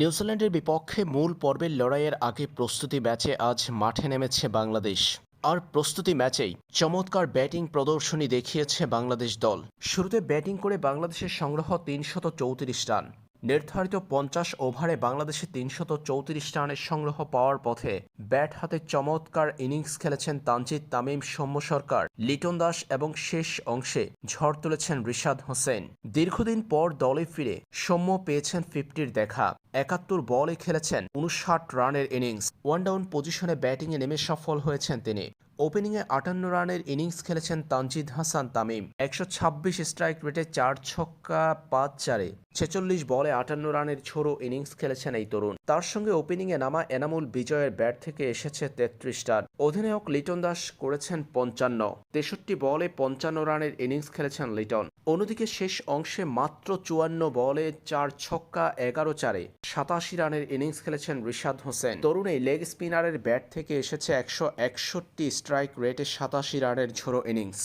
নিউজিল্যান্ডের বিপক্ষে মূল পর্বের লড়াইয়ের আগে প্রস্তুতি ম্যাচে আজ মাঠে নেমেছে বাংলাদেশ। আর প্রস্তুতি ম্যাচেই চমৎকার ব্যাটিং প্রদর্শনী দেখিয়েছে বাংলাদেশ দল। শুরুতে ব্যাটিং করে বাংলাদেশের সংগ্রহ তিনশত চৌত্রিশ রান। নির্ধারিত পঞ্চাশ ওভারে বাংলাদেশে তিনশত চৌত্রিশ রানের সংগ্রহ পাওয়ার পথে ব্যাট হাতে চমৎকার ইনিংস খেলেছেন তানজিদ তামিম, সৌম্য সরকার, লিটন দাস এবং শেষ অংশে ঝড় তুলেছেন রিশাদ হোসেন। দীর্ঘদিন পর দলে ফিরে সৌম্য পেয়েছেন ফিফটির দেখা। একাত্তর বলে খেলেছেন উনষাট রানের ইনিংস। ওয়ান ডাউন পজিশনে ব্যাটিংয়ে নেমে সফল হয়েছেন তিনি। ওপেনিংয়ে আটান্ন রানের ইনিংস খেলেছেন তানজিদ হাসান তামিম। একশো ছাব্বিশ স্ট্রাইক রেটে চার ছক্কা পাঁচ চারে ছেচল্লিশ বলে আটান্ন রানের ছোড়ো ইনিংস খেলেছেন এই তরুণ। তার সঙ্গে ওপেনিংয়ে নামা এনামুল বিজয়ের ব্যাট থেকে এসেছে তেত্রিশ রান। অধিনায়ক লিটন দাস করেছেন পঞ্চান্ন। তেষট্টি বলে পঞ্চান্ন রানের ইনিংস খেলেছেন লিটন। অন্যদিকে শেষ অংশে মাত্র চুয়ান্ন বলে চার ছক্কা এগারো চারে সাতাশি রানের ইনিংস খেলেছেন রিশাদ হোসেন। তরুণ এই লেগ স্পিনারের ব্যাট থেকে এসেছে একশো একষট্টি স্ট্রাইক রেটে সাতাশি রানের ঝোড়ো ইনিংস।